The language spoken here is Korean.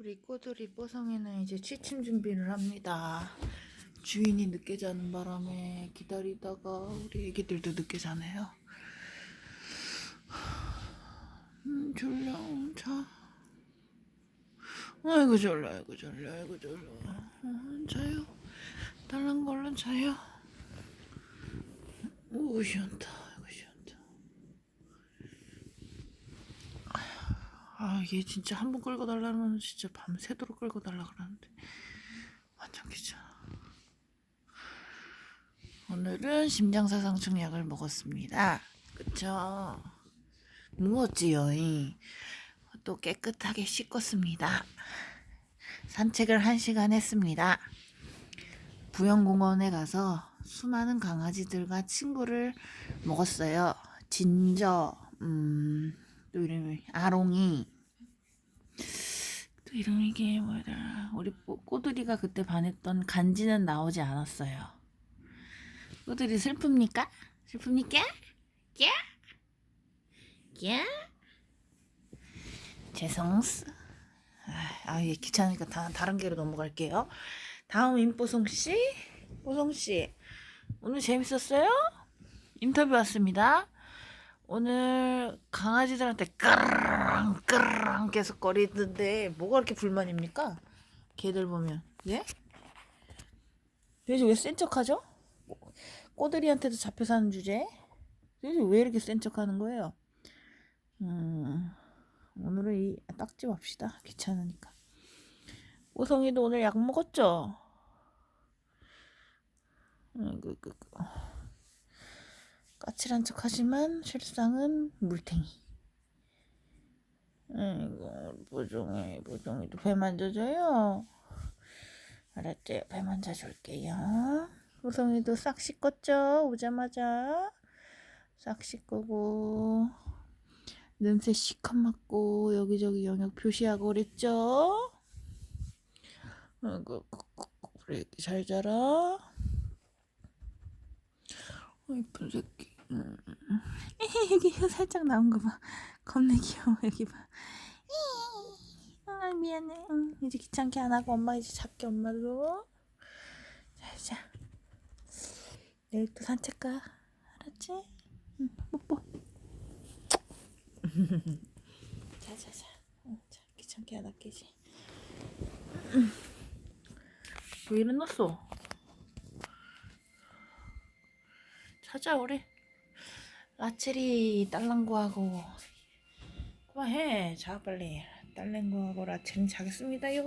우리 꼬들이 뽀송이는 이제 취침 준비를 합니다. 주인이 늦게 자는 바람에 기다리다가 우리 애기들도 늦게 자네요. 음, 졸려. 자. 아이고 졸려, 아이고 졸려, 아이고 졸려. 어, 자요. 달랑 걸른 자요. 오 시원다. 아, 얘 진짜 한 번 끌고 달라면 진짜 밤새도록 끌고 달라 그러는데 완전 귀찮아. 오늘은 심장사상충 약을 먹었습니다. 그쵸? 무었지요. 또 깨끗하게 씻었습니다. 산책을 한 시간 했습니다. 부영공원에 가서 수많은 강아지들과 친구를 먹었어요. 진저, 음, 또 이름이 아롱이, 또 이름이 이게 뭐더라? 우리 꼬- 꼬들이가 그때 반했던 간지는 나오지 않았어요. 꼬들이 슬픕니까? 슬픕니까? 야? 야? 죄송스. 아, 아, 얘 귀찮으니까 다, 다른 개로 넘어갈게요. 다음 임뽀송 씨, 뽀송 씨, 오늘 재밌었어요? 인터뷰 왔습니다. 오늘 강아지들한테 까르랑 까르랑 계속 거리던데 뭐가 그렇게 불만입니까? 개들 보면 예? 도대체 왜 센 척하죠? 꼬들이한테도 잡혀 사는 주제? 도대체 왜 이렇게 센 척하는 거예요? 음, 오늘은 이 딱지 맙시다. 귀찮으니까. 오성이도 오늘 약 먹었죠? 음, 그, 그, 그. 까칠한 척 하지만 실상은 물탱이. 아이고, 보종이, 보종이도 배 만져줘요. 알았죠? 배 만져줄게요. 우성이도 싹 씻었죠? 오자마자. 싹 씻고, 냄새 시컷 맡고, 여기저기 영역 표시하고 그랬죠? 아이고, 그래, 잘 자라. 어, 이쁜 새끼. 음. 여기 혀 살짝 나온 거 봐. 겁나 귀여워. 여기 봐. 아, 미안해. 응, 이제 귀찮게 안 하고 엄마 이제 잡게 엄마도. 자, 자. 내일 또 산책 가. 알았지? 응, 뽀뽀. 자, 자, 자. 귀찮게 안 할게지. 왜 일어났어? 찾아오래. 라첼이 딸랑구하고 그만해. 자 빨리. 딸랑구하고 라첼은 자겠습니다요.